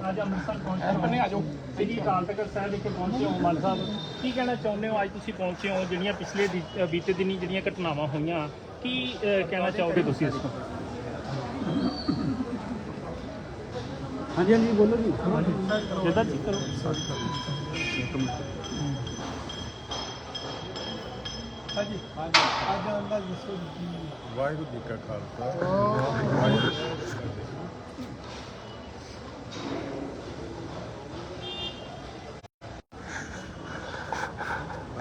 ਅੱਜ ਅੰਮ੍ਰਿਤਸਰ ਪਹੁੰਚੇ ਹੋ ਬੰਨੇ ਆ ਜਾਓ। ਸ੍ਰੀ ਅਕਾਲ ਤਖਤ ਸਾਹਿਬ ਵਿਖੇ ਪਹੁੰਚੇ ਹੋ ਮਾਨ ਸਾਹਿਬ ਕੀ ਕਹਿਣਾ ਚਾਹੁੰਦੇ ਹੋ? ਅੱਜ ਤੁਸੀਂ ਪਹੁੰਚੇ ਹੋ ਜਿਹੜੀਆਂ ਪਿਛਲੇ ਦੀ- ਅ, ਬੀਤੇ ਦਿਨੀ ਜਿਹੜੀਆਂ ਘਟਨਾਵਾਂ ਹੋਈਆਂ ਕੀ ਅ, ਕਹਿਣਾ ਚਾਹੋਗੇ ਤੁਸੀਂ ਇਸ ਤੋਂ? ਹਾਂਜੀ ਹਾਂਜੀ ਬੋਲੋ ਜੀ। ਜਿੱਦਾਂ ਜੀ ਕਰੋ। ਹਾਂਜੀ ਅੱਜ ਅੱਲਾ ਯਿਸੂ ਵਾਹਿਗੁਰੂ ਜੀ ਕਾ ਖਾਲਸਾ। ਵਾਹਿਗੁਰੂ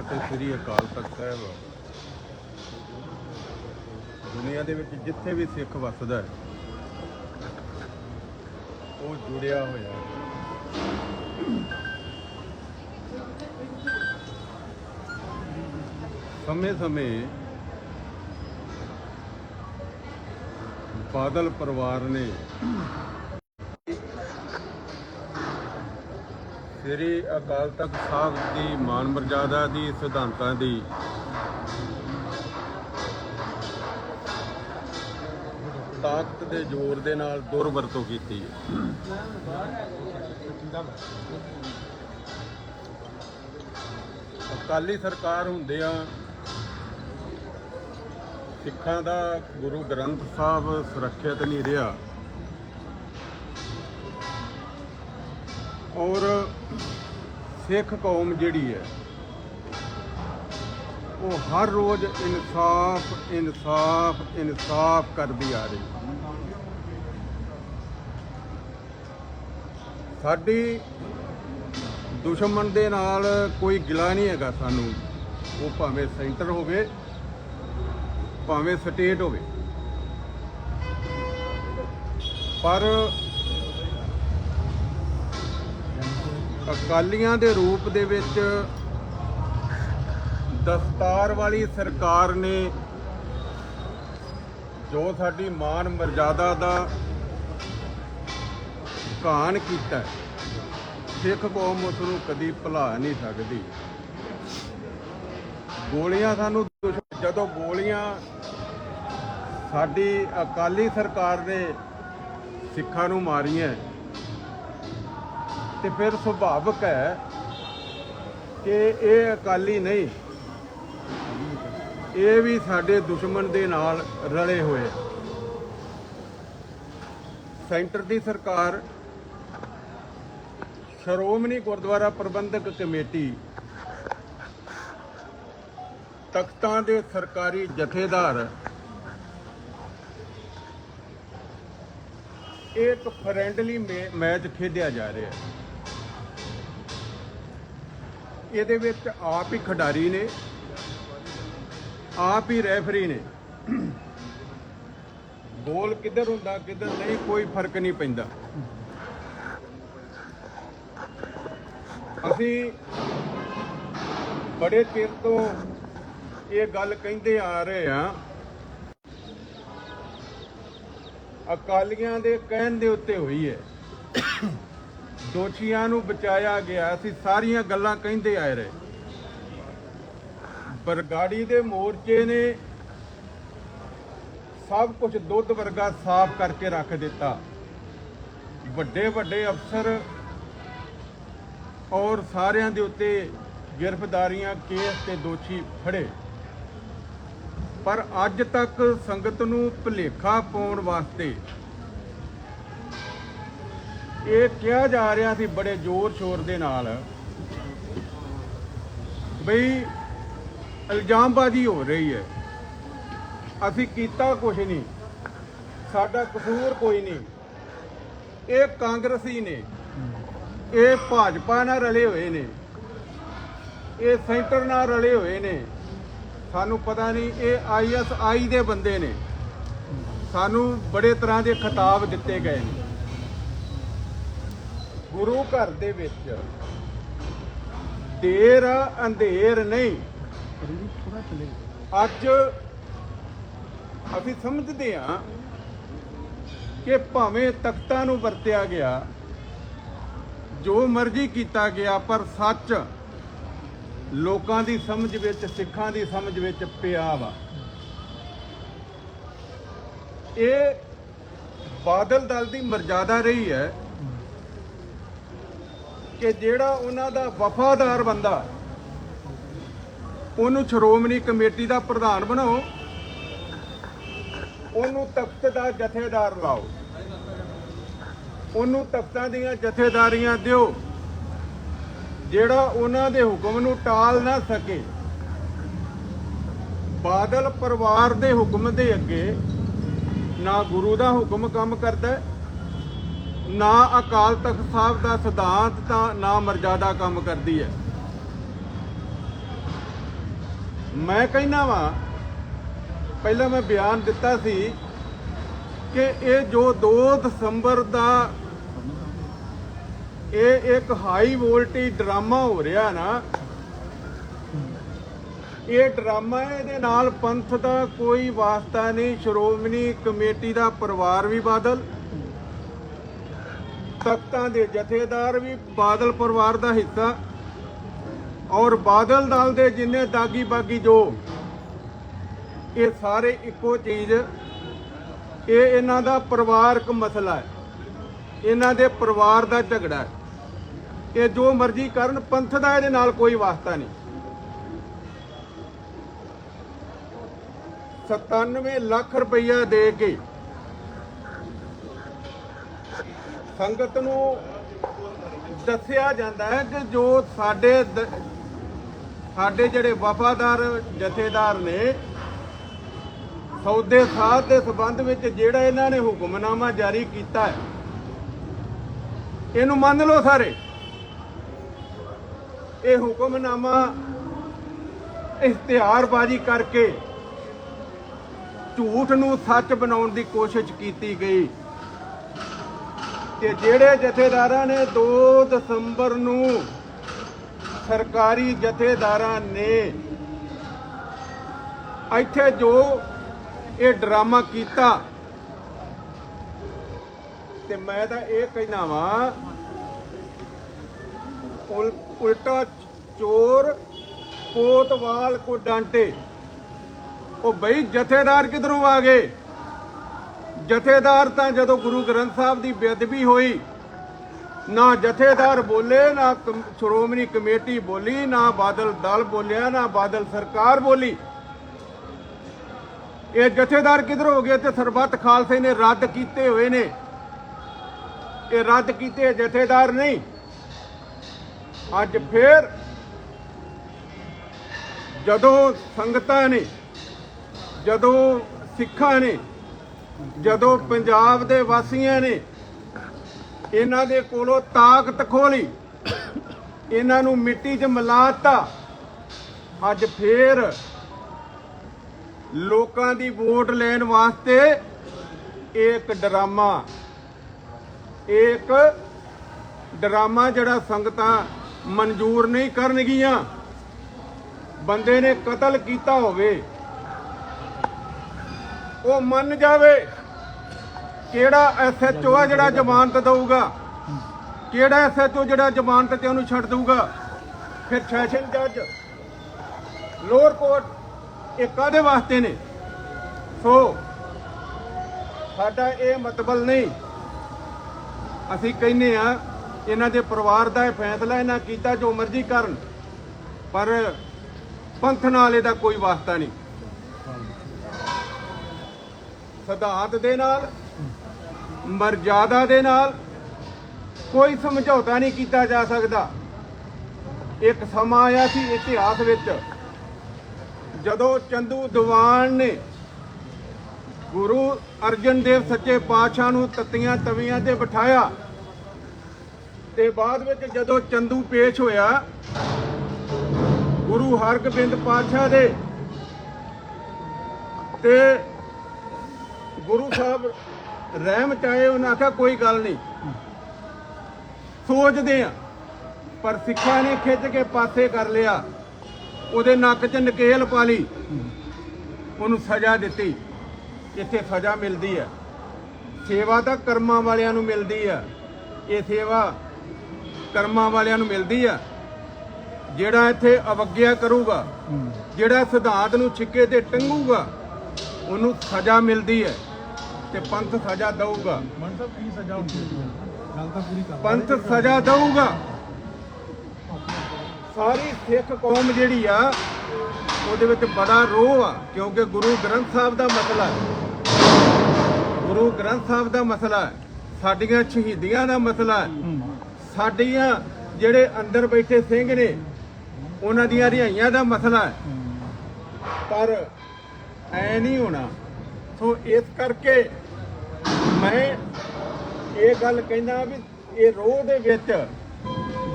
ਜੀ ਸ੍ਰੀ ਅਕਾਲ ਤਖਤ ਸਾਹਿਬ ਦੁਨੀਆ ਦੇ ਵਿੱਚ ਜਿੱਥੇ ਵੀ ਸਿੱਖ ਵੱਸਦਾ ਹੈ, ਉਹ ਜੁੜਿਆ ਹੋਇਆ ਹੈ। ਸਮੇਂ ਸਮੇਂ ਬਾਦਲ ਪਰਿਵਾਰ ਨੇ ਸ੍ਰੀ ਅਕਾਲ ਤਖਤ ਸਾਹਿਬ ਦੀ ਮਾਨ ਮਰਜ਼ਾਦਾ ਦੀ, ਸਿਧਾਂਤਾਂ ਦੀ। ਤਾਕਤ ਦੇ ਜ਼ੋਰ ਦੇ ਨਾਲ ਦੁਰਵਰਤੋਂ ਕੀਤੀ ਅਕਾਲੀ ਸਰਕਾਰ ਹੁੰਦਿਆਂ ਸਿੱਖਾਂ ਦਾ ਗੁਰੂ ਗ੍ਰੰਥ ਸਾਹਿਬ ਸੁਰੱਖਿਅਤ ਨਹੀਂ ਰਿਹਾ। ਔਰ ਸਿੱਖ ਕੌਮ ਜਿਹੜੀ ਹੈ, ਉਹ ਹਰ ਰੋਜ਼ ਇਨਸਾਫ ਇਨਸਾਫ ਇਨਸਾਫ ਕਰਦੀ ਆ ਰਹੀ ਸਾਡੀ ਦੁਸ਼ਮਣ ਦੇ ਨਾਲ ਕੋਈ ਗਿਲਾ ਨਹੀਂ ਹੈਗਾ ਸਾਨੂੰ। ਉਹ ਭਾਵੇਂ ਸੈਂਟਰ ਹੋਵੇ, ਭਾਵੇਂ ਸਟੇਟ ਹੋਵੇ। ਪਰ ਅਕਾਲੀਆਂ ਦੇ ਰੂਪ ਦੇ ਵਿੱਚ ਦਸਤਾਰ ਵਾਲੀ ਸਰਕਾਰ ਨੇ ਜੋ ਸਾਡੀ ਮਾਨ ਮਰਜ਼ਾਦਾ ਦਾ ਘਾਣ ਕੀਤਾ ਸਿੱਖ ਕੌਮ ਉਸ ਨੂੰ ਕਦੀ ਭੁਲਾ ਨਹੀਂ ਸਕਦੀ। ਗੋਲੀਆਂ ਸਾਨੂੰ ਜਦੋਂ ਗੋਲੀਆਂ ਸਾਡੀ ਅਕਾਲੀ ਸਰਕਾਰ ਨੇ ਸਿੱਖਾਂ ਨੂੰ ਮਾਰੀਆਂ ਤੇ ਫਿਰ ਸੁਭਾਵਕ ਹੈ ਕਿ ਇਹ ਅਕਾਲੀ ਨਹੀਂ। ਇਹ ਵੀ ਸਾਡੇ ਦੁਸ਼ਮਣ ਦੇ ਨਾਲ ਰਲੇ ਹੋਏ। ਆ ਸੈਂਟਰ ਦੀ ਸਰਕਾਰ, ਸ਼੍ਰੋਮਣੀ ਗੁਰਦੁਆਰਾ ਪ੍ਰਬੰਧਕ ਕਮੇਟੀ, ਤਖਤਾਂ ਦੇ ਸਰਕਾਰੀ ਜਥੇਦਾਰ ਇੱਕ ਫਰੈਂਡਲੀ ਮੈਚ ਖੇਡਿਆ ਜਾ ਰਿਹਾ ਹੈ। ਇਹਦੇ ਵਿੱਚ ਆਪ ਹੀ ਖਿਡਾਰੀ ਨੇ, ਆਪ ਹੀ ਰੈਫਰੀ ਨੇ। ਗੋਲ ਕਿੱਧਰ ਹੁੰਦਾ, ਕਿੱਧਰ ਨਹੀਂ, ਕੋਈ ਫ਼ਰਕ ਨਹੀਂ ਪੈਂਦਾ। ਅਸੀਂ ਬੜੇ ਚਿਰ ਤੋਂ ਇਹ ਗੱਲ ਕਹਿੰਦੇ ਆ ਰਹੇ ਆ ਅਕਾਲੀਆਂ ਦੇ ਕਹਿਣ ਦੇ ਉੱਤੇ ਹੋਈ ਹੈ। ਦੋਸ਼ੀਆਂ ਨੂੰ ਬਚਾਇਆ ਗਿਆ। ਅਸੀਂ ਸਾਰੀਆਂ ਗੱਲਾਂ ਕਹਿੰਦੇ ਆਏ ਰਹੇ। ਬਰਗਾੜੀ ਦੇ ਮੋਰਚੇ ਨੇ ਸਭ ਕੁਝ ਦੁੱਧ ਵਰਗਾ ਸਾਫ਼ ਕਰਕੇ ਰੱਖ ਦਿੱਤਾ। ਵੱਡੇ ਵੱਡੇ ਅਫਸਰ ਔਰ ਸਾਰਿਆਂ ਦੇ ਉੱਤੇ ਗ੍ਰਿਫਤਾਰੀਆਂ, ਕੇਸ ਤੇ ਦੋਸ਼ੀ ਫੜੇ। ਪਰ ਅੱਜ ਤੱਕ ਸੰਗਤ ਨੂੰ ਭੁਲੇਖਾ ਪਾਉਣ ਵਾਸਤੇ ਇਹ ਕਿਹਾ ਜਾ ਰਿਹਾ ਸੀ ਬੜੇ ਜ਼ੋਰ ਸ਼ੋਰ ਦੇ ਨਾਲ ਬਈ ਇਲਜ਼ਾਮਬਾਜ਼ੀ ਹੋ ਰਹੀ ਹੈ। ਅਸੀਂ ਕੀਤਾ ਕੁਝ ਨਹੀਂ। ਸਾਡਾ ਕਸੂਰ ਕੋਈ ਨਹੀਂ। ਇਹ ਕਾਂਗਰਸੀ ਨੇ। ਇਹ ਭਾਜਪਾ ਨਾਲ ਰਲੇ ਹੋਏ ਨੇ। ਇਹ ਸੈਂਟਰ ਨਾਲ ਰਲੇ ਹੋਏ ਨੇ। ਸਾਨੂੰ ਪਤਾ ਨਹੀਂ, ਇਹ ਆਈਐਸਆਈ ਦੇ ਬੰਦੇ ਨੇ। ਸਾਨੂੰ ਬੜੇ ਤਰ੍ਹਾਂ ਦੇ ਖਿਤਾਬ ਦਿੱਤੇ ਗਏ ਨੇ। ਗੁਰੂ ਘਰ ਦੇ ਵਿੱਚ। ਦੇਰ ਅੰਧੇਰ ਨਹੀਂ। ਅੱਜ ਅਸੀਂ ਸਮਝਦੇ ਹਾਂ ਕਿ ਭਾਵੇਂ ਤਖਤਾਂ ਨੂੰ ਵਰਤਿਆ ਗਿਆ, ਜੋ ਮਰਜ਼ੀ ਕੀਤਾ ਗਿਆ, ਪਰ ਸੱਚ ਲੋਕਾਂ ਦੀ ਸਮਝ ਵਿੱਚ, ਸਿੱਖਾਂ ਦੀ ਸਮਝ ਵਿੱਚ ਪਿਆ ਵਾ। ਇਹ ਬਾਦਲ ਦਲ ਦੀ ਮਰਜ਼ਾਦਾ ਰਹੀ ਹੈ। ਕਿ ਜਿਹੜਾ ਉਹਨਾਂ ਦਾ ਵਫਾਦਾਰ ਬੰਦਾ, ਉਹਨੂੰ ਸ਼੍ਰੋਮਣੀ ਕਮੇਟੀ ਦਾ ਪ੍ਰਧਾਨ ਬਣਾਓ, ਉਹਨੂੰ ਤਖਤ ਦਾ ਜਥੇਦਾਰ ਲਾਓ, ਉਹਨੂੰ ਤਖਤਾਂ ਦੀਆਂ ਜਥੇਦਾਰੀਆਂ ਦਿਓ, ਜਿਹੜਾ ਉਹਨਾਂ ਦੇ ਹੁਕਮ ਨੂੰ ਟਾਲ ਨਾ ਸਕੇ, ਬਾਦਲ ਪਰਿਵਾਰ ਦੇ ਹੁਕਮ ਦੇ ਅੱਗੇ ਨਾ ਗੁਰੂ ਦਾ ਹੁਕਮ ਕੰਮ ਕਰਦਾ ਨਾ ਅਕਾਲ ਤਖਤ ਸਾਹਿਬ ਦਾ ਸਿਧਾਂਤ ਤਾਂ ਨਾ ਮਰਜ਼ਾਦਾ ਕੰਮ ਕਰਦੀ ਹੈ। ਮੈਂ ਕਹਿੰਦਾ ਵਾਂ, ਪਹਿਲਾਂ ਮੈਂ ਬਿਆਨ ਦਿੱਤਾ ਸੀ ਕਿ ਇਹ ਜੋ 2 ਦਸੰਬਰ ਦਾ ਇਹ ਇੱਕ ਹਾਈ ਵੋਲਟੇਜ ਡਰਾਮਾ ਹੋ ਰਿਹਾ ਨਾ, ਇਹ ਡਰਾਮਾ ਇਹਦੇ ਨਾਲ ਪੰਥ ਦਾ ਕੋਈ ਵਾਸਤਾ ਨਹੀਂ, ਸ਼੍ਰੋਮਣੀ ਕਮੇਟੀ ਦਾ ਪਰਿਵਾਰ ਵੀ ਬਾਦਲ ਤਖਤਾਂ ਦੇ ਜਥੇਦਾਰ ਵੀ ਬਾਦਲ ਪਰਿਵਾਰ ਦਾ ਹਿੱਸਾ ਔਰ ਬਾਦਲ ਦਲ ਦੇ ਜਿੰਨੇ ਦਾਗੀ ਬਾਗੀ ਜੋ, ਇਹ ਸਾਰੇ ਇੱਕੋ ਚੀਜ਼, ਇਹ ਇਹਨਾਂ ਦਾ ਪਰਿਵਾਰਕ ਮਸਲਾ ਹੈ। ਇਹਨਾਂ ਦੇ ਪਰਿਵਾਰ ਦਾ ਝਗੜਾ ਹੈ। ਇਹ ਜੋ ਮਰਜ਼ੀ ਕਰਨ, ਪੰਥ ਦਾ ਇਹਦੇ ਨਾਲ ਕੋਈ ਵਾਸਤਾ ਨਹੀਂ। 97 ਲੱਖ ਰੁਪਈਆ ਦੇ ਕੇ ਸੰਗਤ ਨੂੰ ਦੱਸਿਆ ਜਾਂਦਾ ਹੈ ਕਿ ਜੋ ਸਾਡੇ ਸਾਡੇ ਜਿਹੜੇ ਵਫਾਦਾਰ ਜਥੇਦਾਰ ਨੇ, ਸੌਦੇ ਸਾਧ ਦੇ ਸਬੰਧ ਵਿੱਚ ਜਿਹੜਾ ਇਹਨਾਂ ਨੇ ਹੁਕਮਨਾਮਾ ਜਾਰੀ ਕੀਤਾ ਹੈ, ਇਹਨੂੰ ਮੰਨ ਲਓ ਸਾਰੇ। ਇਹ ਹੁਕਮਨਾਮਾ ਇਸ਼ਤਿਹਾਰਬਾਜ਼ੀ ਕਰਕੇ ਝੂਠ ਨੂੰ ਸੱਚ ਬਣਾਉਣ ਦੀ ਕੋਸ਼ਿਸ਼ ਕੀਤੀ ਗਈ। ਤੇ ਜਿਹੜੇ ਜਥੇਦਾਰਾਂ ਨੇ 2 ਦਸੰਬਰ ਨੂੰ ਸਰਕਾਰੀ ਜਥੇਦਾਰਾਂ ਨੇ ਇੱਥੇ ਜੋ ਇਹ ਡਰਾਮਾ ਕੀਤਾ, ਤੇ ਮੈਂ ਤਾਂ ਇਹ ਕਹਿਣਾ ਵਾਂ ਉਲਟਾ ਚੋਰ ਕੋਤਵਾਲ ਕੋ ਡਾਂਟੇ, ਉਹ ਬਈ ਜਥੇਦਾਰ ਕਿਧਰੋਂ ਆ ਗਏ? ਜਥੇਦਾਰ ਤਾਂ ਜਦੋਂ ਗੁਰੂ ਗ੍ਰੰਥ ਸਾਹਿਬ ਦੀ ਬੇਅਦਬੀ ਹੋਈ, ਨਾ ਜਥੇਦਾਰ ਬੋਲੇ, ਨਾ ਕਮ- ਸ਼੍ਰੋਮਣੀ ਕਮੇਟੀ ਬੋਲੀ, ਨਾ ਬਾਦਲ ਦਲ ਬੋਲਿਆ, ਨਾ ਬਾਦਲ ਸਰਕਾਰ ਬੋਲੀ। ਇਹ ਜਥੇਦਾਰ ਕਿਧਰ ਹੋ ਗਏ ਤੇ ਸਰਬੱਤ ਖਾਲਸੇ ਨੇ ਰੱਦ ਕੀਤੇ ਹੋਏ ਨੇ। ਇਹ ਰੱਦ ਕੀਤੇ ਜਥੇਦਾਰ ਨਹੀਂ। ਅੱਜ ਫੇਰ ਜਦੋਂ ਸੰਗਤਾਂ ਨੇ, ਜਦੋਂ ਸਿੱਖਾਂ ਨੇ ਜਦੋਂ ਪੰਜਾਬ ਦੇ ਵਾਸੀਆਂ ਨੇ ਇਹਨਾਂ ਦੇ ਕੋਲੋਂ ਤਾਕਤ ਖੋਲੀ ਇਹਨਾਂ ਨੂੰ ਮਿੱਟੀ 'ਚ ਮਿਲਾਤਾ, ਅੱਜ ਫੇਰ ਲੋਕਾਂ ਦੀ ਵੋਟ ਲੈਣ ਵਾਸਤੇ ਇਹ ਇੱਕ ਡਰਾਮਾ ਇਹ ਇੱਕ ਡਰਾਮਾ ਜਿਹੜਾ ਸੰਗਤਾਂ ਮਨਜ਼ੂਰ ਨਹੀਂ ਕਰਨਗੀਆਂ। ਬੰਦੇ ਨੇ ਕਤਲ ਕੀਤਾ ਹੋਵੇ ਉਹ ਮੰਨ ਜਾਵੇ ਕਿਹੜਾ ਐਸਐਚਓ ਆ ਜਿਹੜਾ ਜ਼ਮਾਨਤ ਦੇਊਗਾ? ਕਿਹੜਾ ਐਸਐਚਓ ਜਿਹੜਾ ਜ਼ਮਾਨਤ ਤੇ ਉਹਨੂੰ ਛੱਡ ਦੇਊਗਾ? ਫਿਰ ਸੈਸ਼ਨ ਜੱਜ, ਲੋਅਰ ਕੋਰਟ, ਇਹ ਕਾਦੇ ਵਾਸਤੇ ਨੇ? ਸੋ, ਸਾਡਾ ਇਹ ਮਤਬਲ ਨਹੀਂ। ਅਸੀਂ ਕਹਿੰਨੇ ਆ ਇਹਨਾਂ ਦੇ ਪਰਿਵਾਰ ਦਾ ਇਹ ਫੈਸਲਾ ਇਹਨਾਂ ਕੀਤਾ ਜੋ ਮਰਜ਼ੀ ਕਰਨ, ਪਰ ਪੰਥ ਨਾਲ ਇਹਦਾ ਕੋਈ ਵਾਸਤਾ ਨਹੀਂ। ਸਿਧਾਂਤ ਦੇ ਨਾਲ, ਮਰਜ਼ਾਦਾ ਦੇ ਨਾਲ ਕੋਈ ਸਮਝੌਤਾ ਨਹੀਂ ਕੀਤਾ ਜਾ ਸਕਦਾ। ਇੱਕ ਸਮਾਂ ਆਇਆ ਸੀ ਇਤਿਹਾਸ ਵਿੱਚ, ਜਦੋਂ ਚੰਦੂ ਦੀਵਾਨ ਨੇ ਗੁਰੂ ਅਰਜਨ ਦੇਵ ਸੱਚੇ ਪਾਤਸ਼ਾਹ ਨੂੰ ਤਤੀਆਂ ਤਵੀਆਂ ਤੇ ਬਿਠਾਇਆ, ਤੇ ਬਾਅਦ ਵਿੱਚ ਜਦੋਂ ਚੰਦੂ ਪੇਸ਼ ਹੋਇਆ, ਗੁਰੂ ਹਰਗੋਬਿੰਦ ਪਾਤਸ਼ਾਹ ਦੇ, ਤੇ ਗੁਰੂ ਸਾਹਿਬ ਰਹਿਮ ਚਾਹੇ ਉਹਨਾਂ ਆਖਿਆ ਕੋਈ ਗੱਲ ਨਹੀਂ। ਸੋਚਦੇ ਆ ਪਰ ਸਿੱਖਾਂ ਨੇ ਖਿੱਚ ਕੇ ਪਾਸੇ ਕਰ ਲਿਆ। ਉਹਦੇ ਨੱਕ 'ਚ ਨਕੇਲ ਪਾ ਲਈ। ਉਹਨੂੰ ਸਜ਼ਾ ਦਿੱਤੀ। ਇੱਥੇ ਸਜ਼ਾ ਮਿਲਦੀ ਹੈ ਸੇਵਾ ਤਾਂ ਕਰਮਾਂ ਵਾਲਿਆਂ ਨੂੰ ਮਿਲਦੀ ਆ। ਇਹ ਸੇਵਾ ਕਰਮਾਂ ਵਾਲਿਆਂ ਨੂੰ ਮਿਲਦੀ ਆ। ਜਿਹੜਾ ਇੱਥੇ ਅਵਗਿਆ ਕਰੂਗਾ ਜਿਹੜਾ ਸਿਧਾਂਤ ਨੂੰ ਛਿੱਕੇ ਤੇ ਟੰਗੂਗਾ ਉਹਨੂੰ ਸਜ਼ਾ ਮਿਲਦੀ ਹੈ ਤੇ ਪੰਥ ਸਜ਼ਾ ਦਊਗਾ। ਮਨ ਸਾਹਿਬ ਕੀ ਸਜ਼ਾ ਹੁੰਦੀ ਹੈ? ਗੱਲ ਤਾਂ ਪੂਰੀ ਕਰ ਪੰਥ ਸਜ਼ਾ ਦਊਗਾ। ਸਾਰੀ ਸਿੱਖ ਕੌਮ ਜਿਹੜੀ ਆ ਉਹਦੇ ਵਿੱਚ ਬੜਾ ਰੋਹ ਆ ਕਿਉਂਕਿ ਗੁਰੂ ਗ੍ਰੰਥ ਸਾਹਿਬ ਦਾ ਮਸਲਾ ਹੈ। ਗੁਰੂ ਗ੍ਰੰਥ ਸਾਹਿਬ ਦਾ ਮਸਲਾ ਹੈ। ਸਾਡੀਆਂ ਸ਼ਹੀਦੀਆਂ ਦਾ ਮਸਲਾ ਹੈ। ਸਾਡੀਆਂ ਜਿਹੜੇ ਅੰਦਰ ਬੈਠੇ ਸਿੰਘ ਨੇ ਉਹਨਾਂ ਦੀਆਂ ਰਿਹਾਈਆਂ ਦਾ ਮਸਲਾ ਹੈ। ਪਰ ਐ ਨਹੀਂ ਹੋਣਾ ਸੋ ਇਸ ਕਰਕੇ ਮੈਂ ਇਹ ਗੱਲ ਕਹਿੰਦਾ ਵੀ ਇਹ ਰੋਹ ਦੇ ਵਿੱਚ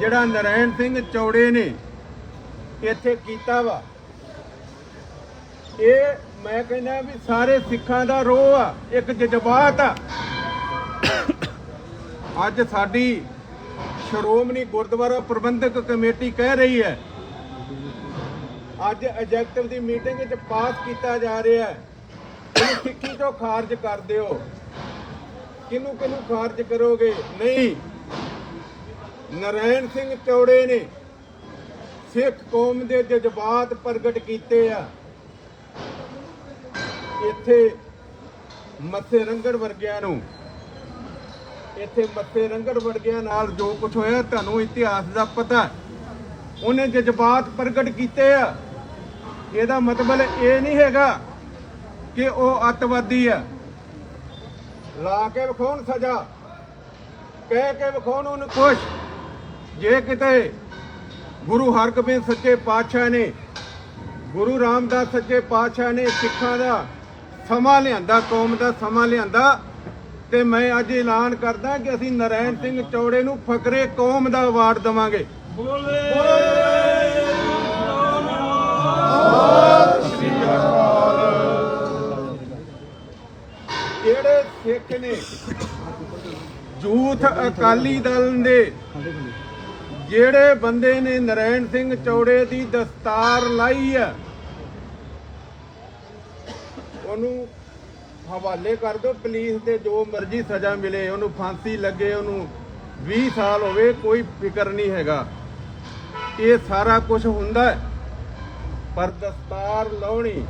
ਜਿਹੜਾ ਨਰਾਇਣ ਸਿੰਘ ਚੌੜੇ ਨੇ ਇੱਥੇ ਕੀਤਾ ਵਾ। ਇਹ ਮੈਂ ਕਹਿੰਦਾ ਵੀ ਸਾਰੇ ਸਿੱਖਾਂ ਦਾ ਰੋਹ ਆ, ਇੱਕ ਜਜ਼ਬਾਤ ਆ। ਅੱਜ ਸਾਡੀ ਸ਼੍ਰੋਮਣੀ ਗੁਰਦੁਆਰਾ ਪ੍ਰਬੰਧਕ ਕਮੇਟੀ ਕਹਿ ਰਹੀ ਹੈ, ਅੱਜ ਐਗਜ਼ੈਕਟਿਵ ਦੀ ਮੀਟਿੰਗ ਵਿੱਚ ਪਾਸ ਕੀਤਾ ਜਾ ਰਿਹਾ ਹੈ। ਸਿੱਖੀ ਤੋਂ ਖਾਰਜ ਕਰ ਦਿਓ। ਕਿਹਨੂੰ ਕਿਹਨੂੰ ਖਾਰਜ ਕਰੋਗੇ? ਨਹੀਂ। ਨਰਾਇਣ ਸਿੰਘ ਚੌੜੇ ਨੇ ਸਿੱਖ ਕੌਮ ਦੇ ਜਜ਼ਬਾਤ ਪ੍ਰਗਟ ਕੀਤੇ ਆ। ਇੱਥੇ ਮੱਥੇ ਰੰਗੜ ਵਰਗਿਆਂ ਨੂੰ, ਇੱਥੇ ਮੱਥੇ ਰੰਗੜ ਵਰਗਿਆਂ ਨਾਲ ਜੋ ਕੁਝ ਹੋਇਆ, ਤੁਹਾਨੂੰ ਇਤਿਹਾਸ ਦਾ ਪਤਾ ਉਹਨੇ ਜਜ਼ਬਾਤ ਪ੍ਰਗਟ ਕੀਤੇ ਆ। ਇਹਦਾ ਮਤਲਬ ਇਹ ਨਹੀਂ ਹੈਗਾ ਕਿ ਉਹ ਅੱਤਵਾਦੀ ਆ। ਲਾ ਕੇ ਵਿਖਾਉਣ ਸਜ਼ਾ। ਕਹਿ ਕੇ ਵਿਖਾਉਣ ਉਹਨੂੰ ਖੁਸ਼ ਜੇ ਕਿਤੇ ਗੁਰੂ ਹਰਗੋਬਿੰਦ ਸੱਚੇ ਪਾਤਸ਼ਾਹ ਨੇ ਗੁਰੂ ਰਾਮਦਾਸ ਸੱਚੇ ਪਾਤਸ਼ਾਹ ਨੇ ਸਿੱਖਾਂ ਦਾ ਸਮਾਂ ਲਿਆਂਦਾ ਕੌਮ ਦਾ ਸਮਾਂ ਲਿਆਂਦਾ ਤੇ ਮੈਂ ਅੱਜ ਐਲਾਨ ਕਰਦਾ ਕਿ ਅਸੀਂ ਨਰਾਇਣ ਸਿੰਘ ਚੌੜੇ ਨੂੰ ਫਕਰੇ ਕੌਮ ਦਾ ਅਵਾਰਡ ਦਵਾਂਗੇ। ਜਿਹੜੇ ਸਿੱਖ ਨੇ, ਜੂਥ ਅਕਾਲੀ ਦਲ ਦੇ, ਜਿਹੜੇ ਬੰਦੇ ਨੇ ਨਰਾਇਣ ਸਿੰਘ ਚੌੜੇ ਦੀ ਦਸਤਾਰ ਲਾਈ ਹੈ, ਉਹਨੂੰ ਹਵਾਲੇ ਕਰ ਦਿਓ, ਪੁਲਿਸ ਦੇ ਜੋ ਮਰਜ਼ੀ ਸਜ਼ਾ ਮਿਲੇ, ਉਹਨੂੰ ਫਾਂਸੀ ਲੱਗੇ, ਉਹਨੂੰ 20 ਸਾਲ ਹੋਵੇ, ਕੋਈ ਫਿਕਰ ਨਹੀਂ ਹੈਗਾ। ਇਹ ਸਾਰਾ ਕੁਝ ਹੁੰਦਾ ਹੈ, ਪਰ ਦਸਤਾਰ ਲਾਉਣੀ,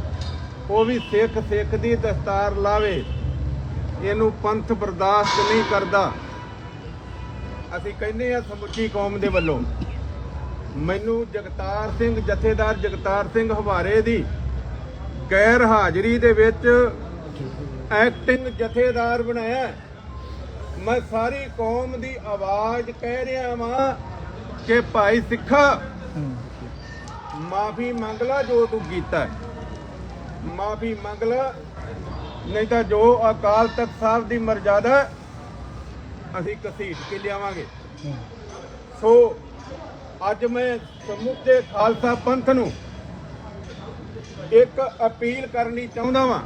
ਉਹ ਵੀ ਸਿੱਖ ਸਿੱਖ ਦੀ ਦਸਤਾਰ ਲਾਵੇ। ਇਹਨੂੰ ਪੰਥ ਬਰਦਾਸ਼ਤ ਨਹੀਂ ਕਰਦਾ। ਅਸੀਂ ਕਹਿੰਦੇ ਆ ਸਮੁੱਚੀ ਕੌਮ ਦੇ ਵੱਲੋਂ, ਮੈਨੂੰ ਜਗਤਾਰ ਸਿੰਘ ਜਥੇਦਾਰ ਜਗਤਾਰ ਸਿੰਘ ਹਵਾਰੇ ਦੀ ਗੈਰ ਹਾਜ਼ਰੀ ਦੇ ਵਿੱਚ ਐਕਟਿੰਗ ਜਥੇਦਾਰ ਬਣਾਇਆ ਮੈਂ ਸਾਰੀ ਕੌਮ ਦੀ ਆਵਾਜ਼ ਕਹਿ ਰਿਹਾ ਵਾਂ ਕਿ ਭਾਈ ਸਿੱਖਾ, ਮਾਫੀ ਮੰਗ ਲਾ ਜੋ ਤੂੰ ਕੀਤਾ ਮਾਫੀ ਮੰਗ ਲਾ ਨਹੀਂ ਤਾਂ ਜੋ ਅਕਾਲ ਤਖਤ ਸਾਹਿਬ ਦੀ ਮਰਜ਼ਾਦਾ ਅਸੀਂ ਕਸੀਟ ਕੇ ਲਿਆਵਾਂਗੇ। ਸੋ, ਅੱਜ ਮੈਂ ਸਮੁੱਚੇ ਖਾਲਸਾ ਪੰਥ ਨੂੰ ਇੱਕ ਅਪੀਲ ਕਰਨੀ ਚਾਹੁੰਦਾ ਵਾਂ।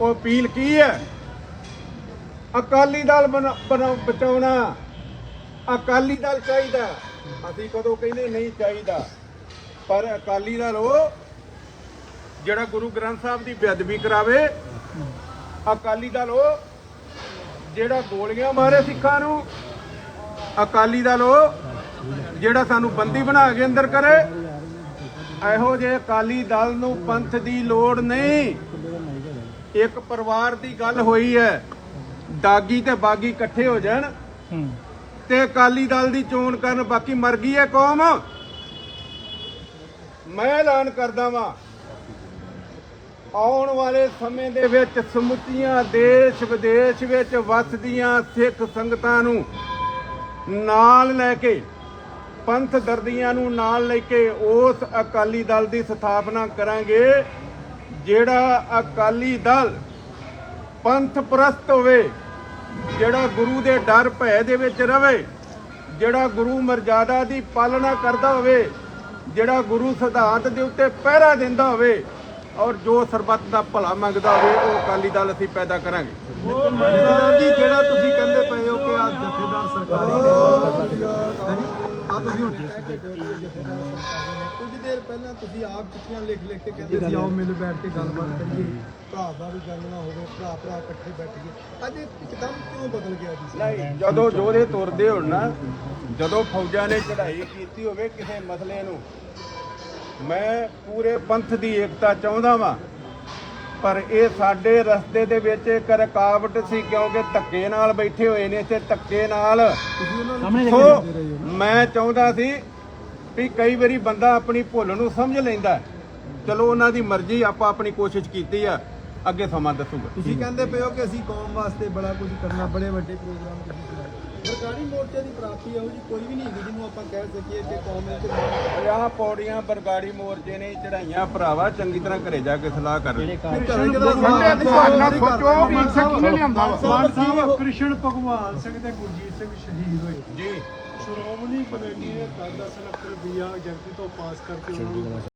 ਉਹ ਅਪੀਲ ਕੀ ਹੈ? ਅਕਾਲੀ ਦਲ ਬਣਾ- ਬਣਾ- ਬਚਾਉਣਾ ਅਕਾਲੀ ਦਲ ਚਾਹੀਦਾ। ਅਸੀਂ ਕਦੋਂ ਕਹਿੰਦੇ ਨਹੀਂ ਚਾਹੀਦਾ। ਪਰ ਅਕਾਲੀ ਦਲ ਉਹ ਜਿਹੜਾ ਗੁਰੂ ਗ੍ਰੰਥ ਸਾਹਿਬ ਦੀ ਬੇਅਦਬੀ ਕਰਾਵੇ ਅਕਾਲੀ ਦਲ ਉਹ ਜਿਹੜਾ ਗੋਲੀਆਂ ਮਾਰੇ ਸਿੱਖਾਂ ਨੂੰ। ਅਕਾਲੀ ਦਲ ਉਹ ਜਿਹੜਾ ਸਾਨੂੰ ਬੰਦੀ ਬਣਾ ਕੇ ਅੰਦਰ ਕਰੇ। ਇਹੋ ਜਿਹੇ ਅਕਾਲੀ ਦਲ ਨੂੰ ਪੰਥ ਦੀ ਲੋੜ ਨਹੀਂ। ਇੱਕ ਪਰਿਵਾਰ ਦੀ ਗੱਲ ਹੋਈ ਹੈ। ਦਾਗੀ ਤੇ ਬਾਗੀ ਇਕੱਠੇ ਹੋ ਜਾਣ। ਤੇ ਅਕਾਲੀ ਦਲ ਦੀ ਚੋਣ ਕਰਨ ਬਾਕੀ ਮਰ ਗਈ ਹੈ ਕੌਮ। ਮੈਂ ਐਲਾਨ ਕਰਦਾ ਵਾਂ ਆਉਣ ਵਾਲੇ ਸਮੇਂ ਦੇ ਵਿੱਚ ਸਮੁੱਚੀਆਂ ਦੇਸ਼ ਵਿਦੇਸ਼ ਵਿੱਚ ਵੱਸਦੀਆਂ ਸਿੱਖ ਸੰਗਤਾਂ ਨੂੰ ਨਾਲ ਲੈ ਕੇ, ਪੰਥ ਦਰਦੀਆਂ ਨੂੰ ਨਾਲ ਲੈ ਕੇ ਉਸ ਅਕਾਲੀ ਦਲ ਦੀ ਸਥਾਪਨਾ ਕਰਾਂਗੇ, ਜਿਹੜਾ ਅਕਾਲੀ ਦਲ ਪੰਥ ਪ੍ਰਸਤ ਹੋਵੇ, ਜਿਹੜਾ ਗੁਰੂ ਦੇ ਡਰ ਭੈ ਦੇ ਵਿੱਚ ਰਵੇ, ਜਿਹੜਾ ਗੁਰੂ ਮਰਜ਼ਾਦਾ ਦੀ ਪਾਲਣਾ ਕਰਦਾ ਹੋਵੇ, ਜਿਹੜਾ ਗੁਰੂ ਸਿਧਾਂਤ ਦੇ ਉੱਤੇ ਪਹਿਰਾ ਦਿੰਦਾ ਹੋਵੇ ਔਰ ਜੋ ਸਰਬੱਤ ਦਾ ਭਲਾ ਮੰਗਦਾ ਹੋਵੇ ਉਹ ਅਕਾਲੀ ਦਲ ਅਸੀਂ ਪੈਦਾ ਕਰਾਂਗੇ। ਜਥੇਦਾਰ ਜੀ ਜਿਹੜਾ ਤੁਸੀਂ ਕਹਿੰਦੇ ਪਏ ਹੋ ਕਿ ਆ ਜਥੇਦਾਰ ਸਰਕਾਰੀ ਨੇ। ਆ ਤੁਸੀਂ ਹੁਣ ਕਹਿ ਕੇ ਗਏ ਹੋ। ਜਥੇਦਾਰ ਸਰਕਾਰੀ ਨੇ ਕੁਝ ਦੇਰ ਪਹਿਲਾਂ ਤੁਸੀਂ ਆਪ ਚਿੱਠੀਆਂ ਲਿਖ ਲਿਖ ਕੇ ਕਹਿੰਦੇ ਸੀ ਆਓ ਮਿਲ ਬੈਠ ਕੇ ਗੱਲਬਾਤ ਕਰੀਏ। ਭਰਾ ਦਾ ਵੀ ਗੱਲ ਨਾ ਹੋਵੇ ਭਰਾ ਭਰਾ ਇਕੱਠੇ ਬੈਠੀਏ ਅੱਜ ਇਹ ਇੱਕਦਮ ਕਿਉਂ ਬਦਲ ਗਿਆ ਜੀ? ਨਹੀਂ ਜਦੋਂ ਜੋਧੇ ਤੁਰਦੇ ਹੋਣ ਨਾ ਜਦੋਂ ਫੌਜਾਂ ਨੇ ਚੜ੍ਹਾਈ ਕੀਤੀ ਹੋਵੇ ਕਿਸੇ ਮਸਲੇ ਨੂੰ ਮੈਂ ਪੂਰੇ ਪੰਥ ਦੀ ਏਕਤਾ ਚਾਹੁੰਦਾ ਵਾਂ ਪਰ ਇਹ ਸਾਡੇ ਰਸਤੇ ਦੇ ਵਿੱਚ ਇੱਕ ਰੁਕਾਵਟ ਸੀ ਕਿਉਂਕਿ ਧੱਕੇ ਨਾਲ ਬੈਠੇ ਹੋਏ ਨੇ ਤੇ ਧੱਕੇ ਨਾਲ ਸੋ ਮੈਂ ਚਾਹੁੰਦਾ ਸੀ ਵੀ ਕਈ ਵਾਰੀ ਬੰਦਾ ਆਪਣੀ ਭੁੱਲ ਨੂੰ ਸਮਝ ਲੈਂਦਾ। ਚਲੋ ਉਹਨਾਂ ਦੀ ਮਰਜ਼ੀ ਆਪਾਂ ਆਪਣੀ ਕੋਸ਼ਿਸ਼ ਕੀਤੀ ਆ ਅੱਗੇ ਸਮਾਂ ਦੱਸੂਗਾ ਤੁਸੀਂ ਕਹਿੰਦੇ ਪਏ ਹੋ ਕਿ ਅਸੀਂ ਕੌਮ ਵਾਸਤੇ ਬੜਾ ਕੁਝ ਕਰਨਾ ਬੜੇ ਵੱਡੇ ਪ੍ਰੋਗਰਾਮ ਸਰਕਾਰੀ ਮੋਰਚੇ ਦੀ ਪ੍ਰਾਪਤੀ ਇਹੋ ਜੀ ਕੋਈ ਵੀ ਨਹੀਂ ਹੈਗੀ ਜਿਹਨੂੰ ਆਪਾਂ ਕਹਿ ਸਕੀਏ ਕਿ ਕੌਮ ਵਿੱਚ ਆਹ ਪੌੜੀਆਂ ਬਰਗਾੜੀ ਮੋਰਚੇ ਨੇ ਚੜਾਈਆਂ ਭਰਾਵਾ ਚੰਗੀ ਤਰ੍ਹਾਂ ਘਰੇ ਜਾ ਕੇ ਸਲਾਹ ਕਰ। ਕ੍ਰਿਸ਼ਨ ਭਗਵਾਨ ਸਿੰਘ ਤੇ ਗੁਰਜੀਤ ਸਿੰਘ ਸ਼ਹੀਦ ਹੋਏ। ਜੀ। ਸ਼੍ਰੋਮਣੀ ਕਮੇਟੀ ਨੇ 10 ਲੱਖ ਰੁਪਇਆ ਏਜੰਸੀ ਤੋਂ ਪਾਸ ਕਰਕੇ ਉਹਨਾਂ ਨੂੰ